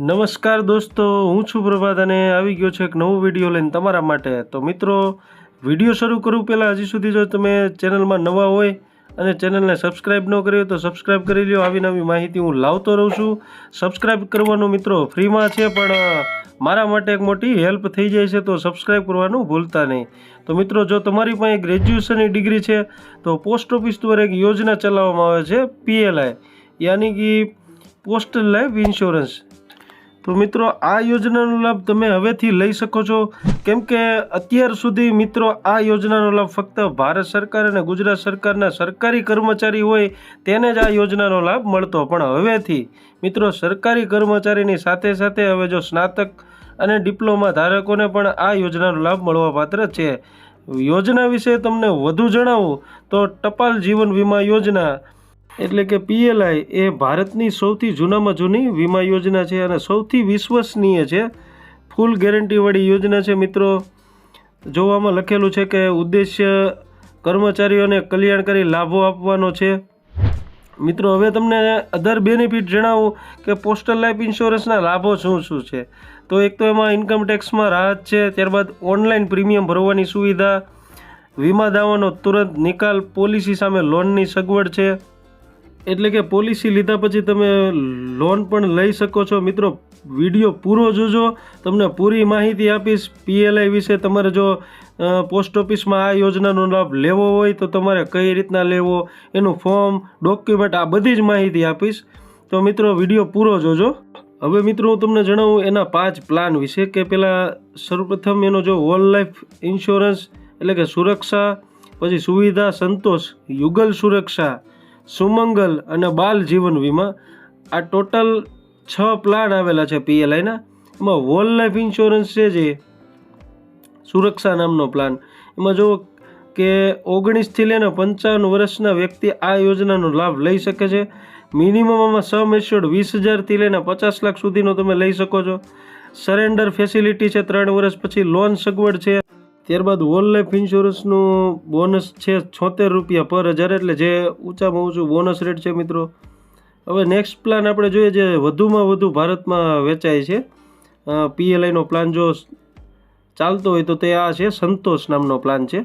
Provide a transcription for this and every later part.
નમસ્કાર દોસ્તો, હું છું પ્રભાત અને આવી ગયો છે એક નવો વીડિયો લઈને તમારા માટે. તો મિત્રો વીડિયો શરૂ કરું પહેલાં હજી સુધી જો તમે ચેનલમાં નવા હોય અને ચેનલને સબસ્ક્રાઇબ ન કરી હોય તો સબસ્ક્રાઇબ કરી લ્યો. આવી નવી માહિતી હું લાવતો રહું છું. સબસ્ક્રાઇબ કરવાનું મિત્રો ફ્રીમાં છે, પણ મારા માટે એક મોટી હેલ્પ થઈ જાય છે તો સબસ્ક્રાઇબ કરવાનું ભૂલતા નહીં. તો મિત્રો, જો તમારી પાસે ગ્રેજ્યુએશનની ડિગ્રી છે, તો પોસ્ટ ઓફિસ દ્વારા એક યોજના ચલાવવામાં આવે છે પીએલઆઈ યાની કે, પોસ્ટલ લાઈફ ઇન્સ્યોરન્સ તો મિત્રો, આ યોજનાનો લાભ તમે હવેથી લઈ શકો છો. કેમ કે અત્યાર સુધી મિત્રો, આ યોજનાનો લાભ ફક્ત ભારત સરકાર અને ગુજરાત સરકારના સરકારી કર્મચારી હોય તેને જ આ યોજનાનો લાભ મળતો. પણ હવેથી મિત્રો, સરકારી કર્મચારીની સાથે સાથે હવે જો સ્નાતક અને ડિપ્લોમા ધારકોને પણ આ યોજનાનો લાભ મળવાપાત્ર છે. યોજના વિશે તમને વધુ જણાવું તો ટપાલ જીવન વીમા યોજના એટલે કે પીએલઆઈ એ ભારતની સૌથી જૂનામાં જૂની વીમા યોજના છે અને સૌથી વિશ્વસનીય છે. ફૂલ ગેરંટીવાળી યોજના છે મિત્રો. જોવામાં લખેલું છે કે ઉદ્દેશ્ય કર્મચારીઓને કલ્યાણકારી લાભો આપવાનો છે. મિત્રો, હવે તમને અધર બેનિફિટ જણાવું કે પોસ્ટલ લાઈફ ઇન્સ્યોરન્સના લાભો શું શું છે? તો એક તો એમાં ઇન્કમ ટેક્સમાં રાહત છે, ત્યારબાદ ઓનલાઈન પ્રીમિયમ ભરવાની સુવિધા, વીમા દાવાનો તુરંત નિકાલ પોલિસી સામે લોનની સગવડ છે. એટલે કે પોલિસી લીધા પછી તમે લોન પણ લઈ શકો છો. મિત્રો વીડિયો પૂરો જોજો. તમને પૂરી માહિતી આપીશ. પીએલઆઈ વિશે તમારે જો પોસ્ટ ઓફિસમાં આ યોજનાનો લાભ લેવો હોય તો તમારે કઈ રીતના લેવો, એનું ફોર્મ ડોક્યુમેન્ટ આ બધી જ માહિતી આપીશ. તો મિત્રો વીડિયો પૂરો જોજો. હવે મિત્રો, હું તમને જણાવું એના પાંચ પ્લાન વિશે કે પહેલાં સર્વપ્રથમ એનો જો હોલ લાઈફ ઇન્સ્યોરન્સ એટલે કે સુરક્ષા, પછી સુવિધા, સંતોષ, યુગલ સુરક્ષા સુમંગલ અને બાલ જીવન વીમા. આ ટોટલ છ પ્લાન આવેલા છે પીએલઆઈના. એમાં વોલ લાઈફ ઇન્સ્યોરન્સ છે જે. સુરક્ષા નામનો પ્લાન. એમાં જો કે ઓગણીસથી લઈને પંચાવન વર્ષના વ્યક્તિ આ યોજનાનો લાભ લઈ શકે છે. મિનિમમ આમાં સમ એશ્યોર્ડ વીસ હજારથી લઈને પચાસ લાખ સુધીનો તમે લઈ શકો છો. સરેન્ડર ફેસિલિટી છે ત્રણ વર્ષ પછી લોન સગવડ છે. ત્યારબાદ હોલ લાઈફ ઇન્સ્યોરન્સનું બોનસ છે છોતેર રૂપિયા પર હજાર, એટલે જે ઊંચામાં ઊંચું બોનસ રેટ છે મિત્રો. હવે નેક્સ્ટ પ્લાન આપણે જોઈએ જે વધુમાં વધુ ભારતમાં વેચાય છે. પીએલઆઈનો પ્લાન જો ચાલતો હોય તો તે આ છે, સંતોષ નામનો પ્લાન છે.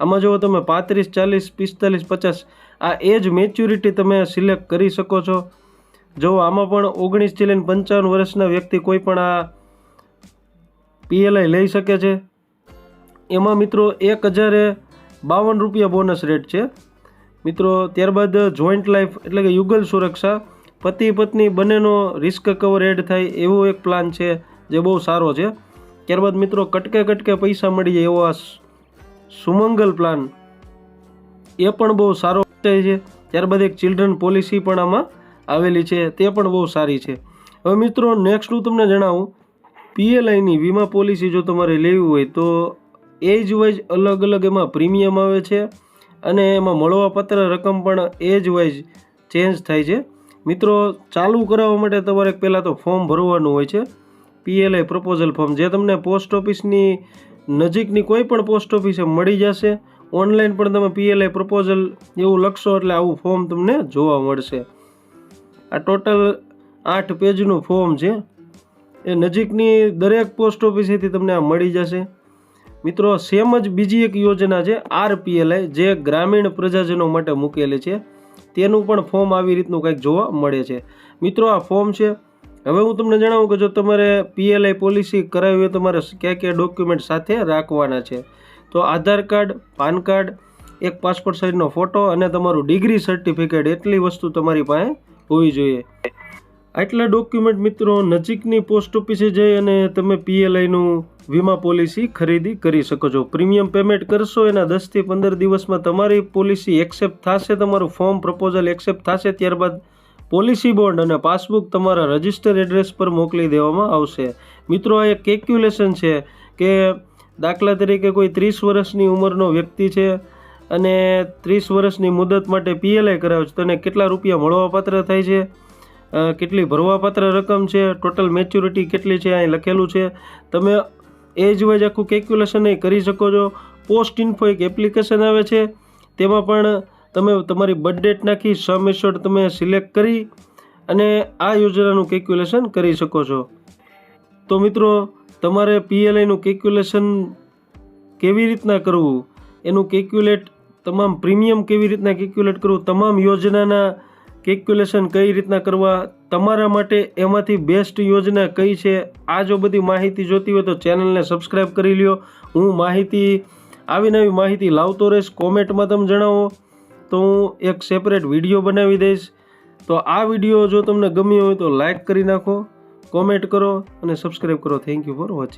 આમાં જો તમે પાંત્રીસ, ચાલીસ, પિસ્તાલીસ, પચાસ, આ એજ મેચ્યુરિટી તમે સિલેક્ટ કરી શકો છો. જો આમાં પણ ઓગણીસથી લઈને પંચાવન વર્ષના વ્યક્તિ કોઈ પણ આ પીએલઆઈ લઈ શકે છે એમાં મિત્રો એક હજારે બાવન રૂપિયા બોનસ રેટ છે. મિત્રો, ત્યારબાદ જોઈન્ટ લાઈફ એટલે કે યુગલ સુરક્ષા, પતિ પત્ની બંનેનો રિસ્ક કવર એડ થાય એવો એક પ્લાન છે જે બહુ સારો છે. ત્યારબાદ મિત્રો, કટકે કટકે પૈસા મળી જાય એવો આ સુમંગલ પ્લાન એ પણ બહુ સારો છે. ત્યારબાદ એક ચિલ્ડ્રન પોલિસી પણ આમાં આવેલી છે, તે પણ બહુ સારી છે. હવે મિત્રો નેક્સ્ટ હું તમને જણાવું પીએલઆઈની વીમા પોલિસી જો તમારે લેવી હોય તો એજ વાઇઝ અલગ અલગ એમાં પ્રીમિયમ આવે છે અને એમાં મળવાપાત્ર રકમ પણ એજ વાઇઝ ચેન્જ થાય છે. મિત્રો, ચાલુ કરાવવા માટે તમારે પહેલાં તો ફોર્મ ભરવાનું હોય છે. પીએલઆઈ પ્રપોઝલ ફોર્મ જે તમને પોસ્ટ ઓફિસની નજીકની કોઈ પણ પોસ્ટ ઓફિસે મળી જશે. ઓનલાઈન પણ તમે પીએલઆઈ પ્રપોઝલ એવું લખશો એટલે આવું ફોર્મ તમને જોવા મળશે. આ ટોટલ આઠ પેજનું ફોર્મ છે. એ નજીકની દરેક પોસ્ટ ઓફિસેથી તમને આ મળી જશે. મિત્રો, સેમ જ બીજી એક યોજના છે આરપીએલઆઈ જે ગ્રામીણ પ્રજાજનો માટે મૂકેલી છે. તેનું પણ ફોર્મ આવી રીતનું કંઈક જોવા મળે છે. મિત્રો, આ ફોર્મ છે. હવે હું તમને જણાવું કે જો તમારે પીએલઆઈ પોલિસી કરાવી હોય, તમારે કયા કયા ડોક્યુમેન્ટ સાથે રાખવાના છે. તો આધાર કાર્ડ, પાન કાર્ડ, એક પાસપોર્ટ સાઇઝનો ફોટો અને તમારું ડિગ્રી સર્ટિફિકેટ, એટલી વસ્તુ તમારી પાસે હોવી જોઈએ. આટલા ડોક્યુમેન્ટ મિત્રો, નજીકની પોસ્ટ ઓફિસે જઈ અને તમે પીએલઆઈનું વીમા પોલિસી ખરીદી કરી શકો છો. પ્રીમિયમ પેમેન્ટ કરશો એના દસથી પંદર દિવસમાં તમારી પોલિસી એક્સેપ્ટ થશે, તમારું ફોર્મ પ્રપોઝલ એક્સેપ્ટ થશે, ત્યારબાદ પોલિસી બોન્ડ અને પાસબુક તમારા રજિસ્ટર એડ્રેસ પર મોકલી દેવામાં આવશે. મિત્રો, આ એક કેલ્ક્યુલેશન છે કે દાખલા તરીકે કોઈ ત્રીસ વર્ષની ઉંમરનો વ્યક્તિ છે અને ત્રીસ વર્ષની મુદત માટે પીએલઆઈ કરાવે છે, તો કેટલા રૂપિયા મળવાપાત્ર થાય છે? કેટલી ભરવાપાત્ર રકમ છે? ટોટલ મેચ્યુરિટી કેટલી છે? અહીં લખેલું છે. તમે એજ વાઇઝ આખું કેલ્ક્યુલેશન એ કરી શકો છો. પોસ્ટ ઇન્ફો એક એપ્લિકેશન આવે છે, તેમાં પણ તમે તમારી બર્થ ડેટ નાખી સમ એશ્યોર્ડ તમે સિલેક્ટ કરી અને આ યોજનાનું કેલ્ક્યુલેશન કરી શકો છો. તો મિત્રો, તમારે પીએલઆઈનું કેલ્ક્યુલેશન કેવી રીતના કરવું? એનું કેલ્ક્યુલેટ તમામ પ્રીમિયમ કેવી રીતના કેલ્ક્યુલેટ કરવું? તમામ યોજનાના કેલ્ક્યુલેશન કઈ રીતના કરવા, તમારા માટે એમાંથી બેસ્ટ યોજના કઈ છે, આ જો બધી માહિતી જોતી હોય તો ચેનલને સબસ્ક્રાઈબ કરી લ્યો. હું માહિતી, આવી નવી માહિતી લાવતો રહીશ, કોમેન્ટમાં તમે જણાવો. તો હું એક સેપરેટ વીડિયો બનાવી દઈશ. તો આ વીડિયો જો તમને ગમ્યો હોય તો લાઇક કરી નાખો કોમેન્ટ કરો અને સબસ્ક્રાઈબ કરો. Thank you for watching